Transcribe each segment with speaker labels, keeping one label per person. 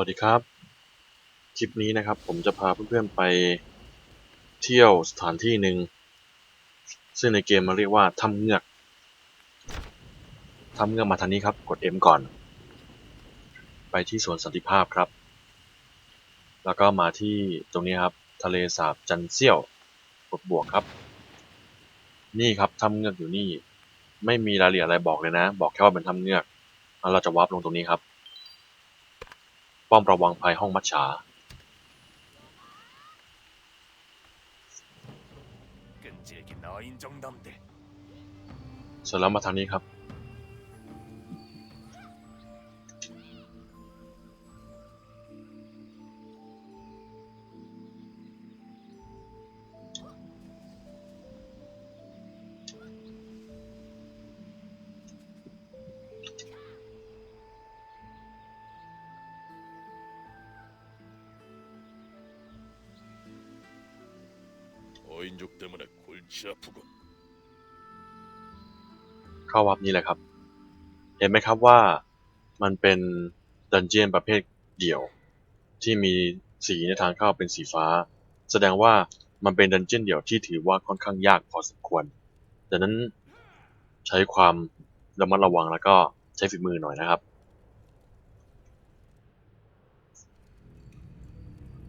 Speaker 1: วัสดีครับ คลิปนี้นะครับผมจะพาเพื่อนๆไปเที่ยวสถานที่หนึ่งซึ่งในเกมมันเรียกว่าถ้ำเงือกถ้ำเงือกมาทางนี้ครับ กด M ก่อน ไปที่สวนสันติภาพครับ แล้วก็มาที่ตรงนี้ครับ ทะเลสาบจันเซี่ยวกดบวกครับ นี่ครับถ้ำเงือกอยู่นี่ ไม่มีรายละเอียดอะไรบอกเลยนะ บอกแค่ว่าเป็นถ้ำเงือกแล้วเราจะวาร์ปลงตรงนี้ครับ ป้อมระวังภายห้องมัจฉาเสร็จแล้วมาทางนี้ครับ
Speaker 2: 인족 때문에 골치 아프군
Speaker 1: เข้าวับนี้เลยครับ เห็นไหมครับว่ามันเป็นดันเจียนประเภทเดี่ยว ที่มีสีในทางเข้าเป็นสีฟ้า แสดงว่ามันเป็นดันเจียนเดี่ยวที่ถือว่าค่อนข้างยากพอสมควรดังนั้นใช้ความระมัดระวังแล้วก็ใช้ฝีมือหน่อยนะครับ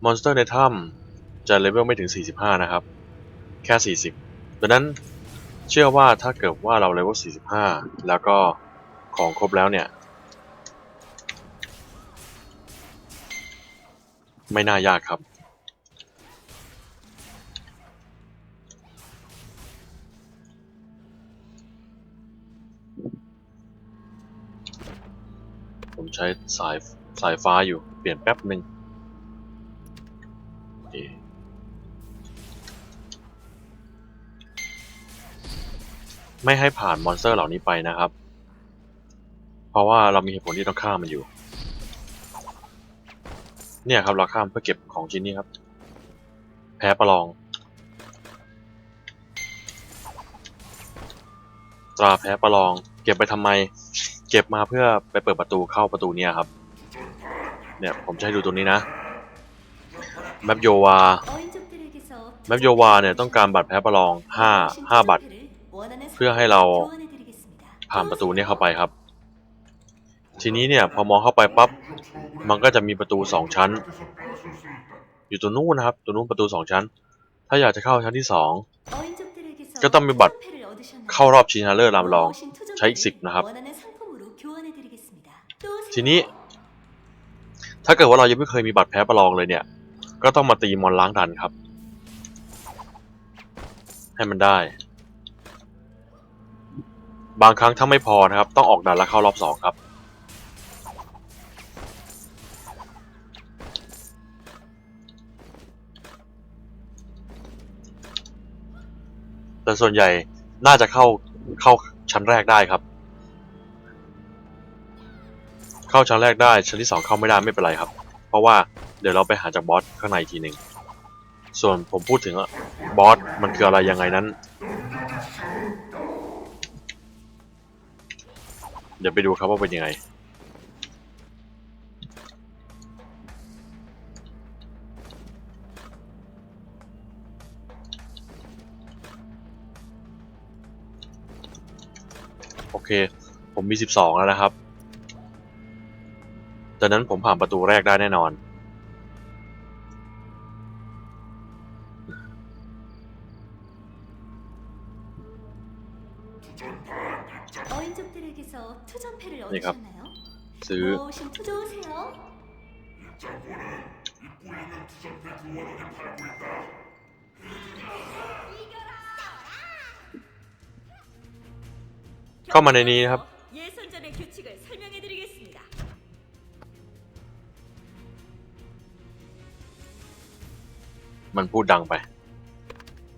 Speaker 1: มอนสเตอร์ในถ้ำจะเลเวลไม่ถึง 45 นะครับ แค่ 40 ดังนั้นเชื่อว่าถ้าเกิดว่าเราเลเวล 45 แล้วก็ของครบแล้วเนี่ย ไม่น่ายากครับ ผมใช้สายสายฟ้าอยู่เปลี่ยนแป๊บหนึ่งโอเค ไม่ให้ผ่านมอนสเตอร์เหล่านี้ไปนะครับ เพราะว่าเรามีเหตุผลที่ต้องฆ่ามันอยู่ เนี่ยครับเราข้ามเพื่อเก็บของชิ้นนี้ครับ แพ้ประลอง ตราแพ้ประลอง เก็บไปทำไม เก็บมาเพื่อไปเปิดประตูเข้าประตูเนี่ยครับ เนี่ยผมจะให้ดูตรงนี้นะแมปโยวา
Speaker 3: แมปโยวาเนี่ยต้องการบัตรแพ้ประลอง 5 5 บัตร
Speaker 1: เพื่อให้เราผ่านประตูเนี่ยเข้าไปครับ ทีนี้เนี่ยพอมองเข้าไปปั๊บมันก็จะมีประตูสองชั้น อยู่ตรงนู้นนะครับตรงนู้นประตูสองชั้น ถ้าอยากจะเข้าชั้นที่สอง
Speaker 3: ก็ต้องมีบัตร
Speaker 1: เข้ารอบชิงชนะเลิศรามลองใช้อีก10นะครับ ทีนี้ ถ้าเกิดว่าเรายังไม่เคยมีบัตรแพ้ประลองเลยเนี่ย ก็ต้องมาตีมอนล้างดันครับ ให้มันได้ บางครั้งถ้าไม่พอนะครับ ต้องออกดันแล้วเข้ารอบสองครับ แต่ส่วนใหญ่น่าจะเข้าเข้าชั้นแรกได้ครับ เข้าชั้นแรกได้ชั้นที่สองเข้าไม่ได้ไม่เป็นไรครับ เพราะว่าเดี๋ยวเราไปหาจากบอสข้างในทีหนึ่งส่วนผมพูดถึงบอสมันคืออะไรยังไงนั้น เดี๋ยวไปดูครับว่าเป็นยังไง โอเค ผมมี 12 แล้วนะครับจากนั้นผมผ่านประตูแรกได้แน่นอนี่
Speaker 3: ครับ
Speaker 1: ซื้อ เข้ามาในนี้นะครับ มันพูดดังไป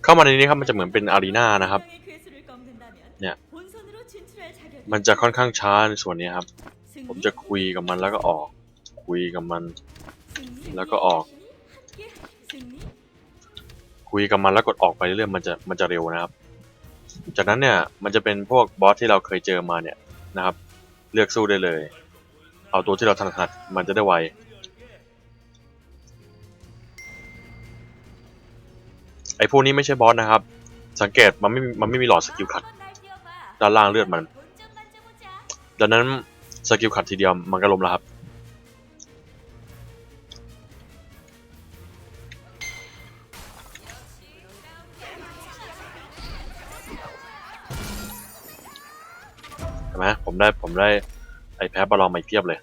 Speaker 1: เข้ามาในนี้ครับมันจะเหมือนเป็นอารีนานะครับ มันจะค่อนข้างช้าในส่วนนี้ครับ ผมจะคุยกับมันแล้วก็ออก คุยกับมัน แล้วก็ออก คุยกับมันแล้วกดออกไปเรื่อยมันจะมันจะเร็วนะครับ จากนั้นเนี่ยมันจะเป็นพวกบอสที่เราเคยเจอมาเนี่ยนะครับ เลือกสู้ได้เลย เอาตัวที่เราถนัดมันจะได้ไวไอ้พวกนี้ไม่ใช่บอสนะครับ สังเกตมันไม่มันไม่มีหลอดสกิลขัดด้านล่างเลือดมัน ดังนั้นสกิลขัดทีเดียวมันก็ล้มแล้วครับ ใช่ไหมผมได้ผมได้ไอแพ้บอลลองมาอีกเทียบเลย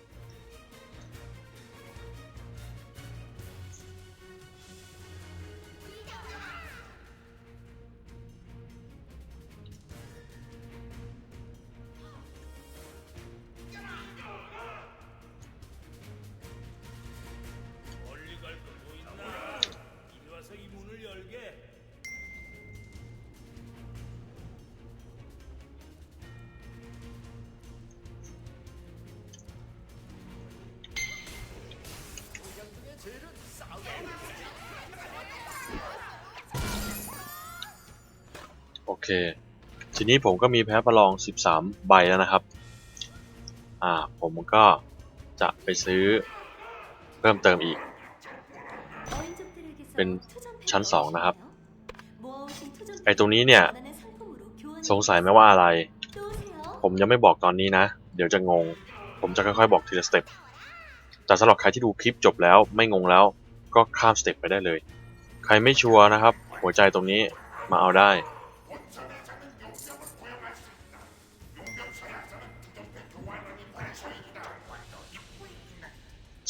Speaker 1: โอเค ทีนี้ผมก็มีแพ้ประลอง 13 ใบแล้วนะครับ อ่า ผมก็จะไปซื้อเพิ่มเติมอีก
Speaker 3: เป็นชั้นสองนะครับ
Speaker 1: ไอ้ตรงนี้เนี่ย สงสัยไหมว่าอะไร ผมยังไม่บอกตอนนี้นะ เดี๋ยวจะงง ผมจะค่อยๆ บอกทีละสเต็ปแต่สำหรับใครที่ดูคลิปจบแล้วไม่งงแล้ว ก็ข้ามสเต็ปไปได้เลย ใครไม่ชัวร์นะครับ หัวใจตรงนี้มาเอาได้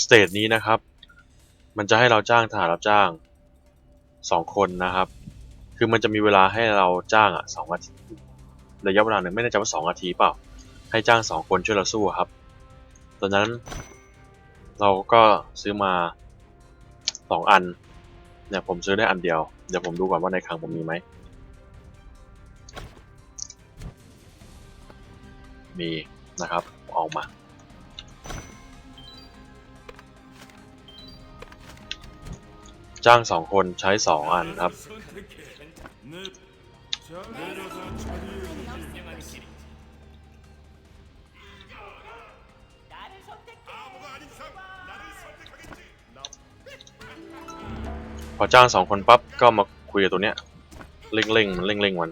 Speaker 1: สเตจนี้นะครับ มันจะให้เราจ้างทหารรับจ้างสองคนนะครับ คือมันจะมีเวลาให้เราจ้างอะสองนาทีระยะเวลาหนึ่งไม่แน่ใจว่าสองนาทีเปล่า ให้จ้างสองคนช่วยเราสู้ครับ ตอนนั้นเราก็ซื้อมา สองอันเนี่ยผมซื้อได้อันเดียว เดี๋ยวผมดูก่อนว่าในคลังผมมีไหม มีนะครับเอามา จ้างสองคนใช้สองอันครับ พอจ้างสองคนปั๊บก็มาคุยกับตัวเนี้ยเล่งๆมันเล่งๆมัน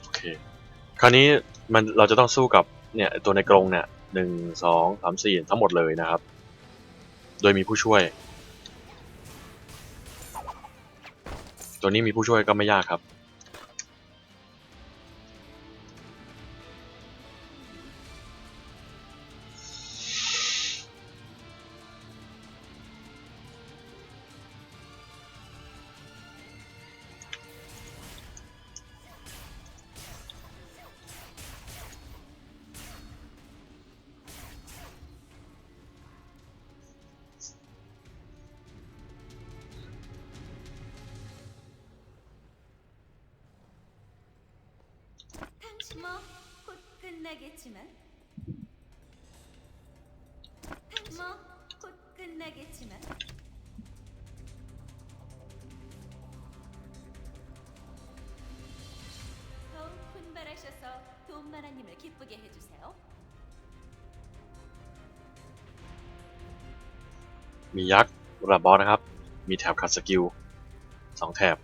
Speaker 1: โอเคคราวนี้ มันเราจะต้องสู้กับเนี่ยตัวในกรงเนี่ยหนึ่งสองสามสี่ทั้งหมดเลยนะครับ โดยมีผู้ช่วย ตัวนี้มีผู้ช่วยก็ไม่ยากครับ
Speaker 3: 뭐곧 끝나겠지만 당신 뭐곧 끝나겠지만 더욱 분발하셔서 돈마나님을 기쁘게 해주세요.
Speaker 1: มียักษ์ระดับบอสนะครับ มีแถบขัดสกิลสองแถบ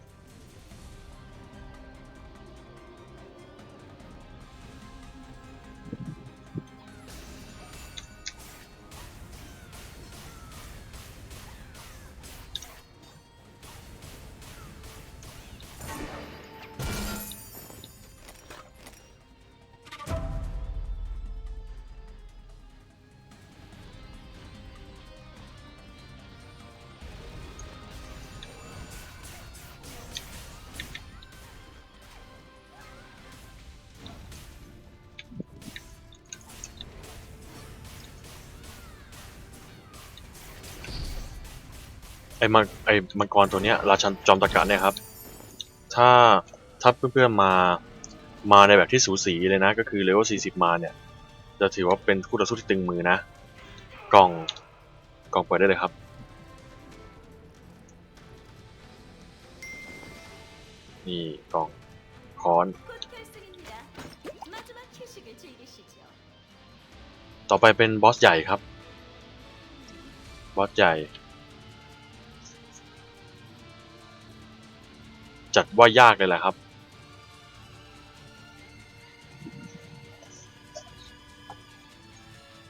Speaker 1: ไอ้มังไอ้มังกรตัวเนี้ยราชันจอมตะกะเนี่ยครับ ถ้าถ้าเพื่อนๆมามาในแบบที่สูสีเลยนะ ก็คือเลเวล40 มาเนี่ย จะถือว่าเป็นคู่ต่อสู้ที่ตึงมือนะ กล่องกล่องเปิดได้เลยครับ นี่กล่องค้อน ต่อไปเป็นบอสใหญ่ครับ บอสใหญ่ จัดว่ายากเลยแหละครับ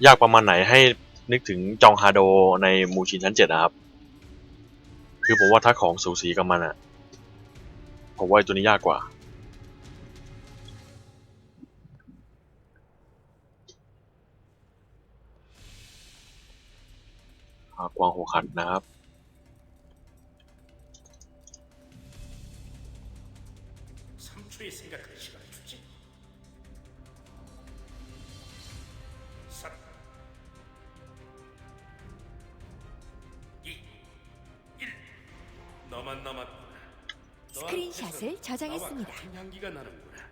Speaker 1: ยากประมาณไหนให้นึกถึงจองฮาโดในมูชินชั้นเจ็ดนะครับ คือผมว่าถ้าของสูสีกับมันอะผมว่าตัวนี้ยากกว่าหากวางหัวขัดนะครับ
Speaker 4: 스크린샷을 저장했습니다.
Speaker 2: 나와 같은 향기가 나는구나.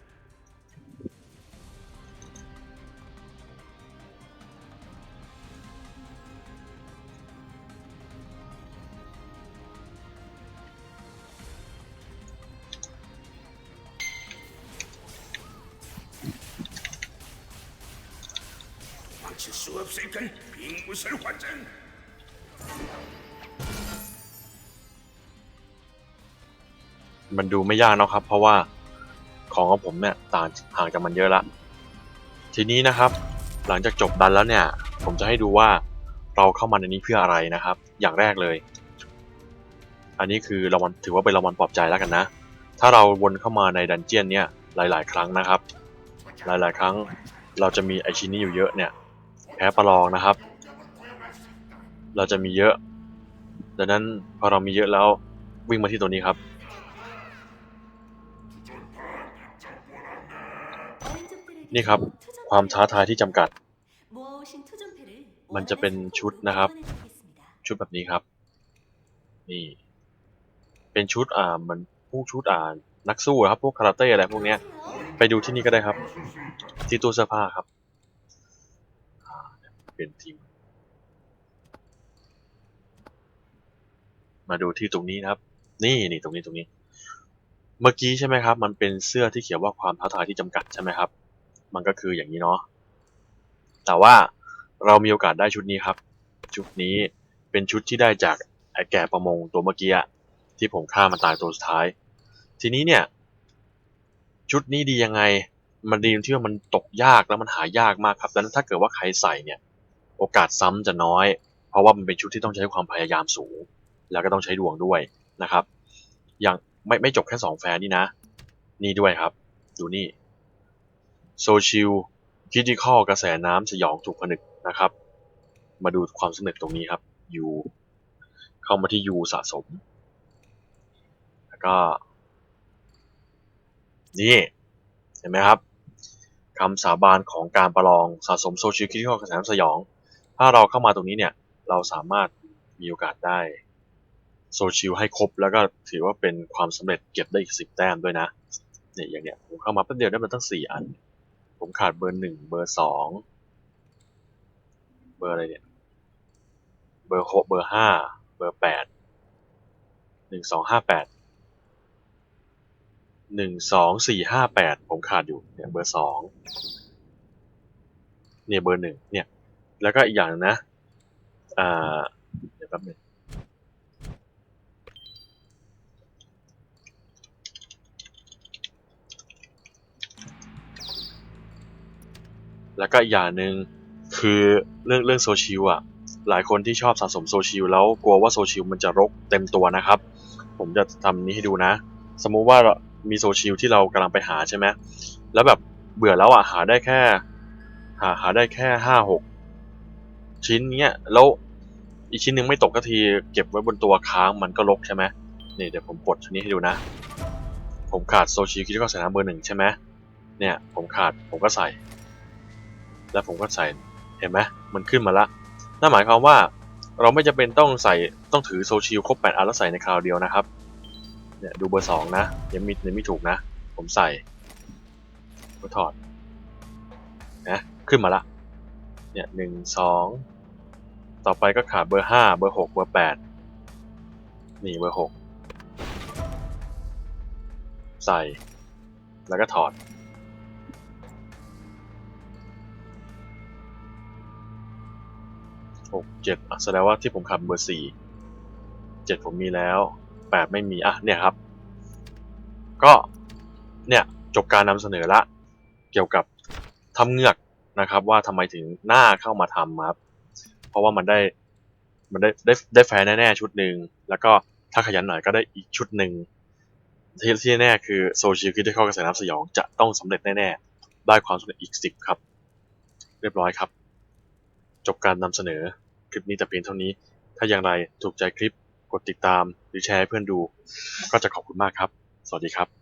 Speaker 2: 망칠 수 없으니까 빙구설 화장.
Speaker 1: มันดูไม่ยากนะครับ เพราะว่าของของผมเนี่ยต่างห่างจากมันเยอะละ ทีนี้นะครับ หลังจากจบดันแล้วเนี่ย ผมจะให้ดูว่าเราเข้ามาในนี้เพื่ออะไรนะครับ อย่างแรกเลย อันนี้คือรางวัลถือว่าเป็นรางวัลปลอบใจแล้วกันนะ ถ้าเราวนเข้ามาในดันเจียนเนี่ยหลาย ๆ ครั้งนะครับ หลาย ๆ ครั้งเราจะมีไอชิ้นนี้อยู่เยอะเนี่ยแพ้ประลองนะครับ เราจะมีเยอะ ดังนั้นพอเรามีเยอะแล้ววิ่งมาที่ตัวนี้ครับ นี่ครับ ความท้าทายที่จำกัด มันจะเป็นชุดนะครับ ชุดแบบนี้ครับ นี่ เป็นชุดอ่ามันพวกชุดอ่านักสู้ครับ พวกคาราเต้อะไรพวกเนี้ย ไปดูที่นี่ก็ได้ครับ ที่ตู้เสื้อผ้าครับเป็นทีมมาดูที่ตรงนี้นะครับ นี่นี่ตรงนี้ตรงนี้ เมื่อกี้ใช่ไหมครับ มันเป็นเสื้อที่เขียนว่าความท้าทายที่จำกัดใช่ไหมครับ มันก็คืออย่างนี้เนาะแต่ว่าเรามีโอกาสได้ชุดนี้ครับ ชุดนี้เป็นชุดที่ได้จากไอ้แก่ประมงตัวเมื่อกี้ที่ผมฆ่ามันตายตัวสุดท้าย ทีนี้เนี่ย ชุดนี้ดียังไง มันดีตรงที่ว่ามันตกยากแล้วมันหายากมากครับดังนั้นถ้าเกิดว่าใครใส่เนี่ย โอกาสซ้ำจะน้อย เพราะว่ามันเป็นชุดที่ต้องใช้ความพยายามสูง แล้วก็ต้องใช้ดวงด้วยนะครับ อย่างไม่ไม่จบแค่สองแฟนนี่นะ นี่ด้วยครับ ดูนี่ โซชิลคิดิคอลกระแสน้ำสยองถูกผนึกนะครับ มาดูความสำเร็จตรงนี้ครับยูเข้ามาที่ยูสะสม แล้วก็ นี่ เห็นไหมครับคำสาบานของการประลองสะสมโซชิลคิดิคอลกระแสน้ำสยอง ถ้าเราเข้ามาตรงนี้เนี่ย เราสามารถมีโอกาสได้โซชิลให้ครบแล้วก็ถือว่าเป็นความสำเร็จเก็บได้อีกสิบแต้มด้วยนะเนี่ยอย่างเนี้ยผมเข้ามาแป๊บเดียวได้มันตั้งสี่อัน ผมขาดเบอร์หนึ่งเบอร์สองเบอร์อะไรเนี่ย เบอร์หกเบอร์ห้าเบอร์แปดหนึ่งสองห้าแปดหนึ่งสองสี่ห้าแปดผมขาดอยู่เนี่ยเบอร์สองเนี่ยเบอร์หนึ่งเนี่ย แล้วก็อีกอย่างนะอ่าเดี๋ยวแป๊บนึง แล้วก็อีกอย่างหนึ่งคือเรื่องเรื่องโซชิลอะหลายคนที่ชอบสะสมโซชิลแล้วกลัวว่าโซชิลมันจะรกเต็มตัวนะครับ ผมจะทำนี้ให้ดูนะ สมมุติว่ามีโซชิลที่เรากำลังไปหาใช่ไหมแล้วแบบเบื่อแล้วอะหาได้แค่ หาหาได้แค่ห้าหกชิ้นเนี้ยแล้วอีกชิ้นหนึ่งไม่ตกก็ทีเก็บไว้บนตัวค้างมันก็รกใช่ไหมนี่เดี๋ยวผมปลดชุดนี้ให้ดูนะ ผมขาดโซชิลคิดว่าใส่น้ำเบอร์หนึ่งใช่ไหมเนี่ยผมขาดผมก็ใส่ แล้วผมก็ใส่เห็นไหมมันขึ้นมาละนั่นหมายความว่าเราไม่จำเป็นต้องใส่ต้องถือโซชิลครบแปดอันแล้วใส่ในคราวเดียวนะครับเนี่ยดูเบอร์สองนะยังมียังไม่ถูกนะ ผมใส่ก็ถอดนะขึ้นมาละเนี่ยหนึ่งสองต่อไปก็ขาดเบอร์ห้าเบอร์หกเบอร์แปดนี่เบอร์หกใส่แล้วก็ถอด หกเจ็ดอะแสดงว่าที่ผมขับเบอร์สี่เจ็ดผมมีแล้วแปดไม่มีอะเนี่ยครับ ก็เนี่ยจบการนำเสนอละ เกี่ยวกับทำเงือกนะครับว่าทำไมถึงหน้าเข้ามาทำครับ เพราะว่ามันได้มันได้ได้ได้แฟร์แน่ๆชุดหนึ่งแล้วก็ถ้าขยันหน่อยก็ได้อีกชุดหนึ่งที่ที่แน่คือโซเชียลคิดที่เข้ากระแสน้ำสยองจะต้องสำเร็จแน่ๆได้ความสำเร็จอีกสิบครับ เรียบร้อยครับ จบการนำเสนอ คลิปนี้แต่เพียงเท่านี้ ถ้าอย่างไรถูกใจคลิปกดติดตามหรือแชร์ให้เพื่อนดู ก็จะขอบคุณมากครับ สวัสดีครับ